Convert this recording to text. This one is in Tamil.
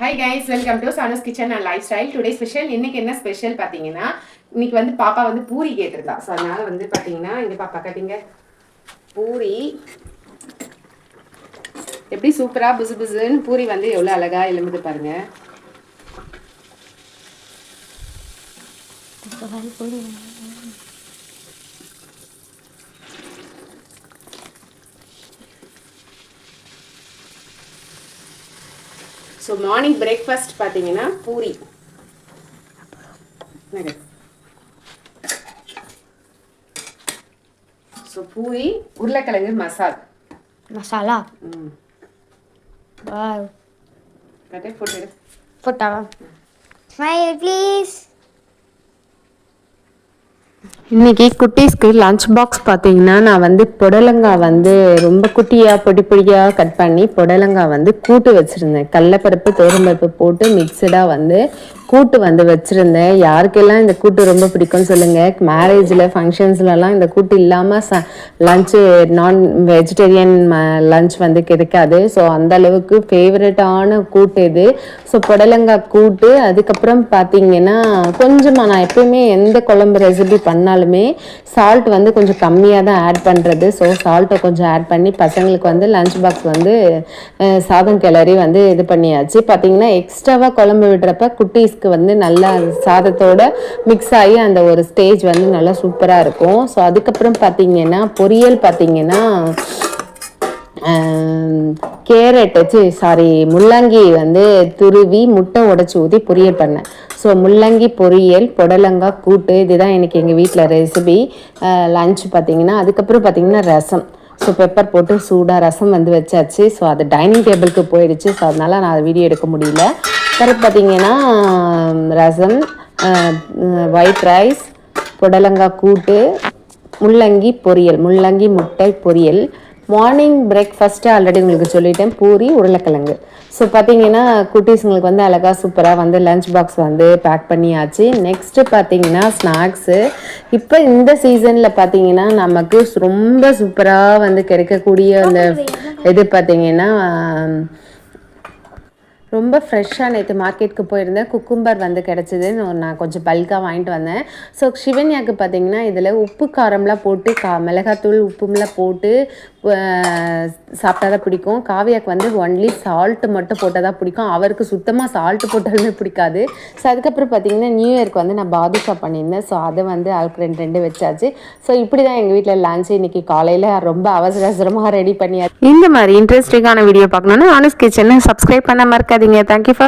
High guys welcome to சானஸ் kitchen and lifestyle today special இன்னைக்கு என்ன ஸ்பெஷல் பார்த்தீங்கன்னா இன்னைக்கு வந்து பாப்பா வந்து பூரி கேட்டிருந்தா ஸோ அதனால வந்து பார்த்தீங்கன்னா இங்கே பாப்பா கட்டிங்க. பூரி. எப்படி சூப்பராக புசு புசுன்னு பூரி வந்து எவ்வளோ அழகாக எலும்புது பாருங்க. ஸோ மார்னிங் பிரேக்ஃபாஸ்ட் பார்த்தீங்கன்னா பூரி ஸோ பூரி உருளைக்கிழங்கு மசால் Masala. ம் Wow. கட்டே போட்டு Put. Smile, please. இன்னைக்கு குட்டீஸ்க்கு லஞ்ச் பாக்ஸ் பார்த்தீங்கன்னா நான் வந்து புடலங்காய் வந்து ரொம்ப குட்டியாக பொடி பொடியாக கட் பண்ணி புடலங்காய் வந்து கூட்டு வச்சுருந்தேன். கடலப்பருப்பு தோரம்பருப்பு போட்டு மிக்சடாக வந்து கூட்டு வந்து வச்சுருந்தேன். யாருக்கெல்லாம் இந்த கூட்டு ரொம்ப பிடிக்கும்னு சொல்லுங்கள் மேரேஜில் ஃபங்க்ஷன்ஸ்லலாம் இந்த கூட்டு இல்லாமல் ச லஞ்சு நான் வெஜிடேரியன் லஞ்ச் வந்து கிடைக்காது. ஸோ அந்த அளவுக்கு ஃபேவரட்டான கூட்டு இது. ஸோ புடலங்காய் கூட்டு. அதுக்கப்புறம் பார்த்தீங்கன்னா கொஞ்சமாக நான் எப்பயுமே எந்த குழம்பு ரெசிபி பண்ணாலுமே சால்ட் வந்து கொஞ்சம் கம்மியாக தான் ஆட் பண்ணுறது ஸோ சால்ட்டை கொஞ்சம் ஆட் பண்ணி பசங்களுக்கு வந்து லஞ்ச் பாக்ஸ் வந்து சாதம் கிளறி வந்து இது பண்ணியாச்சு. பார்த்தீங்கன்னா எக்ஸ்ட்ராவாக குழம்பு விடுறப்ப குட்டீஸ்க்கு வந்து நல்லா சாதத்தோட மிக்ஸ் ஆகி அந்த ஒரு ஸ்டேஜ் வந்து நல்லா சூப்பராக இருக்கும். ஸோ அதுக்கப்புறம் பார்த்தீங்கன்னா பொரியல் பார்த்தீங்கன்னா கேரட்டு சாரி முள்ளங்கி வந்து துருவி முட்டை உடச்சி ஊற்றி பொரியல் பண்ணேன். ஸோ முள்ளங்கி பொரியல் புடலங்காய் கூட்டு இதுதான் எனக்கு எங்கள் வீட்டில் ரெசிபி லஞ்ச் பார்த்தீங்கன்னா அதுக்கப்புறம் பார்த்தீங்கன்னா ரசம். ஸோ பெப்பர் போட்டு சூடாக ரசம் வந்து வச்சாச்சு. ஸோ அது டைனிங் டேபிளுக்கு போயிடுச்சு. ஸோ அதனால் நான் வீடியோ எடுக்க முடியல. பிறகு பார்த்தீங்கன்னா ரசம் ஒயிட் ரைஸ் புடலங்காய் கூட்டு முள்ளங்கி பொரியல் முள்ளங்கி முட்டை பொரியல். மார்னிங் பிரேக்ஃபாஸ்ட்டு ஆல்ரெடி உங்களுக்கு சொல்லிட்டேன். பூரி உருளைக்கிழங்கு. ஸோ பார்த்தீங்கன்னா குட்டீஸுங்களுக்கு வந்து அழகாக சூப்பராக வந்து லஞ்ச் பாக்ஸ் வந்து பேக் பண்ணியாச்சு. நெக்ஸ்ட்டு பார்த்தீங்கன்னா ஸ்நாக்ஸு இப்போ இந்த சீசனில் பார்த்தீங்கன்னா நமக்கு ரொம்ப சூப்பராக வந்து கிடைக்கக்கூடிய அந்த இது பார்த்தீங்கன்னா ரொம்ப ஃப்ரெஷ்ஷாக நேற்று மார்க்கெட்டுக்கு போயிருந்தேன். குக்கும்பர் வந்து கிடச்சிதுன்னு நான் கொஞ்சம் பல்காக வாங்கிட்டு வந்தேன். ஸோ சிவன்யாக்கு பார்த்தீங்கன்னா இதில் உப்பு காரம்லாம் போட்டு கா மிளகாத்தூள் உப்புமெல்லாம் போட்டு சாப்பிட்டா தான் பிடிக்கும். காவியாக்கு வந்து ஒன்லி சால்ட்டு மட்டும் போட்டால் தான் பிடிக்கும். அவருக்கு சுத்தமாக சால்ட்டு போட்டாலுமே பிடிக்காது. ஸோ அதுக்கப்புறம் பார்த்தீங்கன்னா நியூ இயர்க்கு வந்து நான் பாதுஷா பண்ணியிருந்தேன். ஸோ அதை வந்து அவருக்கு ரெண்டு ரெண்டு வச்சாச்சு. ஸோ இப்படி தான் எங்கள் வீட்டில் லஞ்ச் இன்றைக்கி காலையில் ரொம்ப அவசர அவசரமாக ரெடி பண்ணியாச்சு. இந்த மாதிரி இன்ட்ரெஸ்டிங்கான வீடியோ பார்க்கணுன்னா ஆனஸ் கிச்சனை சப்ஸ்கிரைப் பண்ண மறக்காதீங்க. Thank you for